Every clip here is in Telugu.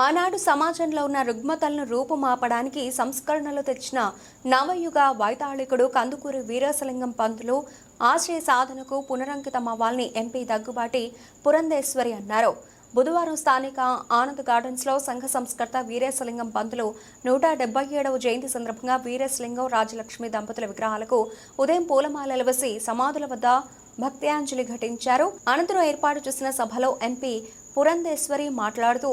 ఆనాడు సమాజంలో ఉన్న రుగ్మతలను రూపుమాపడానికి సంస్కరణలు తెచ్చిన నవయుగ వైతాళికుడు కందుకూరి వీరేశలింగం పంతులు ఆశయ సాధనకు పునరంకితమవ్వాలని ఎంపీ దగ్గుబాటి పురంధేశ్వరి అన్నారు. బుధవారం స్థానిక ఆనంద్ గార్డెన్స్లో సంఘ సంస్కర్త వీరేశలింగం పంతులు నూట డెబ్బై ఏడవ జయంతి సందర్భంగా వీరేశలింగం రాజలక్ష్మి దంపతుల విగ్రహాలకు ఉదయం పూలమాలలు వేసి సమాధుల వద్ద భక్త్యాంజలి ఘటించారు. అనంతరం ఏర్పాటు చేసిన సభలో ఎంపీ పురంధేశ్వరి మాట్లాడుతూ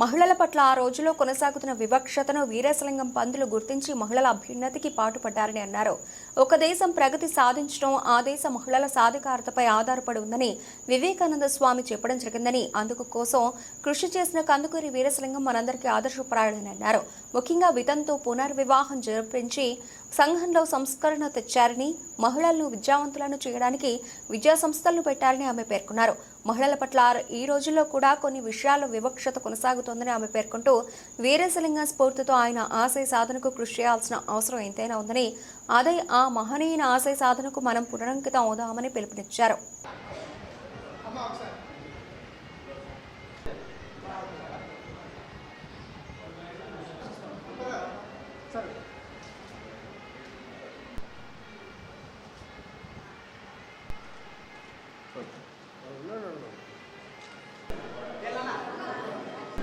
మహిళల పట్ల ఆ రోజులో కొనసాగుతున్న వివక్షతను వీరేశలింగం పంతులు గుర్తించి మహిళల అభ్యున్నతికి పాటుపడ్డారని అన్నారు. ఒక దేశం ప్రగతి సాధించడం ఆ దేశ మహిళల సాధికారతపై ఆధారపడి ఉందని వివేకానంద స్వామి చెప్పడం జరిగిందని అందుకు కోసం కృషి చేసిన కందుకూరి వీరేశలింగం మనందరికీ ఆదర్శప్రాయుడని అన్నారు. ముఖ్యంగా వితంతు పునర్వివాహం జరిపించి సంఘంలో సంస్కరణ తెచ్చారని మహిళలను విద్యావంతులను చేయడానికి విద్యా సంస్థలను పెట్టారని ఆమె పేర్కొన్నారు. మహిళల పట్ల ఈ రోజుల్లో కూడా కొన్ని విషయాల్లో వివక్షత కొనసాగుతోందని ఆమె పేర్కొంటూ వీరేశలింగ స్ఫూర్తితో ఆయన ఆశయ సాధనకు కృషి చేయాల్సిన అవసరం ఎంతైనా ఉందని అదే ఆ మహనీయుని ఆశయ సాధనకు మనం పునరంకితం అవుదామని పిలుపునిచ్చారు.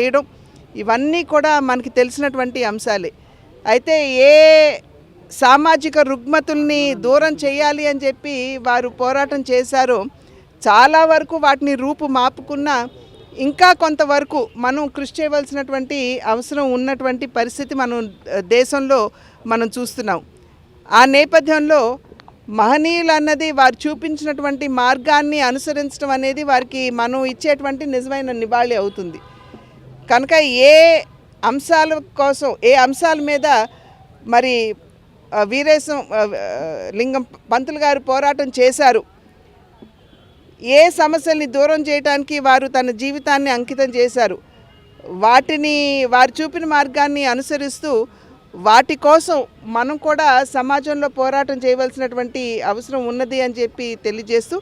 చేయడం ఇవన్నీ కూడా మనకి తెలిసినటువంటి అంశాలే. అయితే ఏ సామాజిక రుగ్మతుల్ని దూరం చేయాలి అని చెప్పి వారు పోరాటం చేశారో చాలా వరకు వాటిని రూపు మాపుకున్న ఇంకా కొంతవరకు మనం కృషి చేయవలసినటువంటి అవసరం ఉన్నటువంటి పరిస్థితి మనం దేశంలో మనం చూస్తున్నాం. ఆ నేపథ్యంలో మహనీయులు అన్నది వారు చూపించినటువంటి మార్గాన్ని అనుసరించడం అనేది వారికి మనం ఇచ్చేటువంటి నిజమైన నివాళి అవుతుంది. కనుక ఏ అంశాల కోసం ఏ అంశాల మీద మరి వీరేశం లింగం పంతులు గారు పోరాటం చేశారు. ఏ సమస్యల్ని దూరం చేయడానికి వారు తన జీవితాన్ని అంకితం చేశారు. వాటిని వారు చూపిన మార్గాన్ని అనుసరిస్తూ వాటి కోసం మనం కూడా సమాజంలో పోరాటం చేయవలసినటువంటి అవసరం ఉన్నది అని చెప్పి తెలియజేస్తూ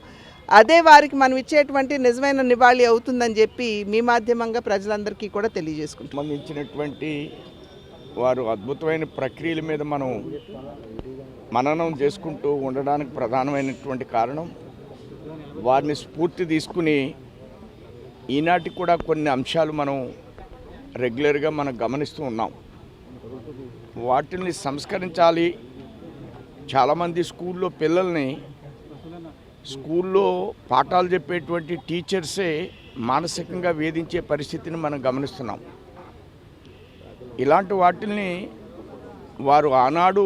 అదే వారికి మనం ఇచ్చేటువంటి నిజమైన నివాళి అవుతుందని చెప్పి మీ మాధ్యమంగా ప్రజలందరికీ కూడా తెలియజేసుకుంటాం సంబంధించినటువంటి వారు అద్భుతమైన ప్రక్రియల మీద మనం మననం చేసుకుంటూ ఉండడానికి ప్రధానమైనటువంటి కారణం వారిని స్ఫూర్తి తీసుకుని ఈనాటి కూడా కొన్ని అంశాలు మనం రెగ్యులర్గా మనం గమనిస్తూ ఉన్నాం. వాటిని సంస్కరించాలి. చాలామంది స్కూల్లో పిల్లల్ని స్కూల్లో పాఠాలు చెప్పేటువంటి టీచర్సే మానసికంగా వేధించే పరిస్థితిని మనం గమనిస్తున్నాం. ఇలాంటి వాటిని వారు ఆనాడు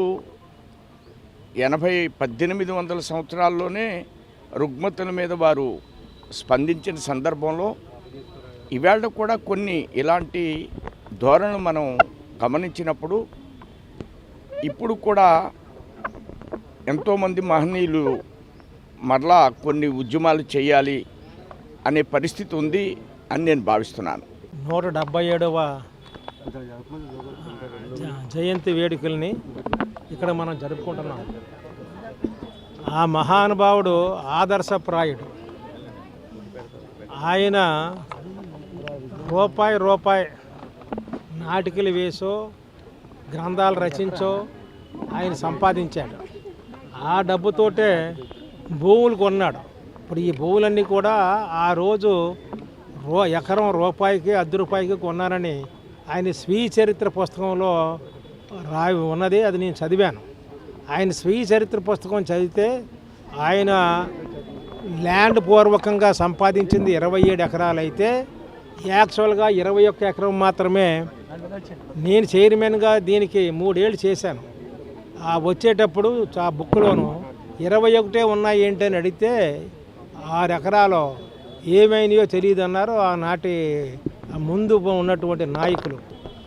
ఎనభై పద్దెనిమిది వందల సంవత్సరాల్లోనే రుగ్మతుల మీద వారు స్పందించిన సందర్భంలో ఇవాళ కూడా కొన్ని ఇలాంటి ధోరణులు మనం గమనించినప్పుడు ఇప్పుడు కూడా ఎంతోమంది మహనీయులు మరలా కొన్ని ఉద్యమాలు చేయాలి అనే పరిస్థితి ఉంది అని నేను భావిస్తున్నాను. నూట డెబ్బై ఏడవ జయంతి వేడుకల్ని ఇక్కడ మనం జరుపుకుంటున్నాం. ఆ మహానుభావుడు ఆదర్శప్రాయుడు ఆయన రూపాయి రూపాయి నాటికలు వేసో గ్రంథాలు రచించో ఆయన సంపాదించాడు. ఆ డబ్బుతోటే భూములు కొన్నాడు. ఇప్పుడు ఈ భూములన్నీ కూడా ఆ రోజు రూ ఎకరం రూపాయికి అర్ధ రూపాయికి కొన్నారని ఆయన స్వీయ చరిత్ర పుస్తకంలో రావి ఉన్నది అది నేను చదివాను. ఆయన స్వీయ చరిత్ర పుస్తకం చదివితే ఆయన ల్యాండ్ పూర్వకంగా సంపాదించింది ఇరవై ఏడు ఎకరాలు అయితే యాక్చువల్గా ఇరవై ఒక్క ఎకరం మాత్రమే నేను చైర్మన్గా దీనికి మూడేళ్ళు చేశాను. ఆ వచ్చేటప్పుడు ఆ బుక్లోను ఇరవై ఒకటే ఉన్నాయి ఏంటి అని అడిగితే ఆరు ఎకరాలు ఏమైనాయో తెలియదు అన్నారు ఆనాటి ఆ ముందు ఉన్నటువంటి నాయకులు.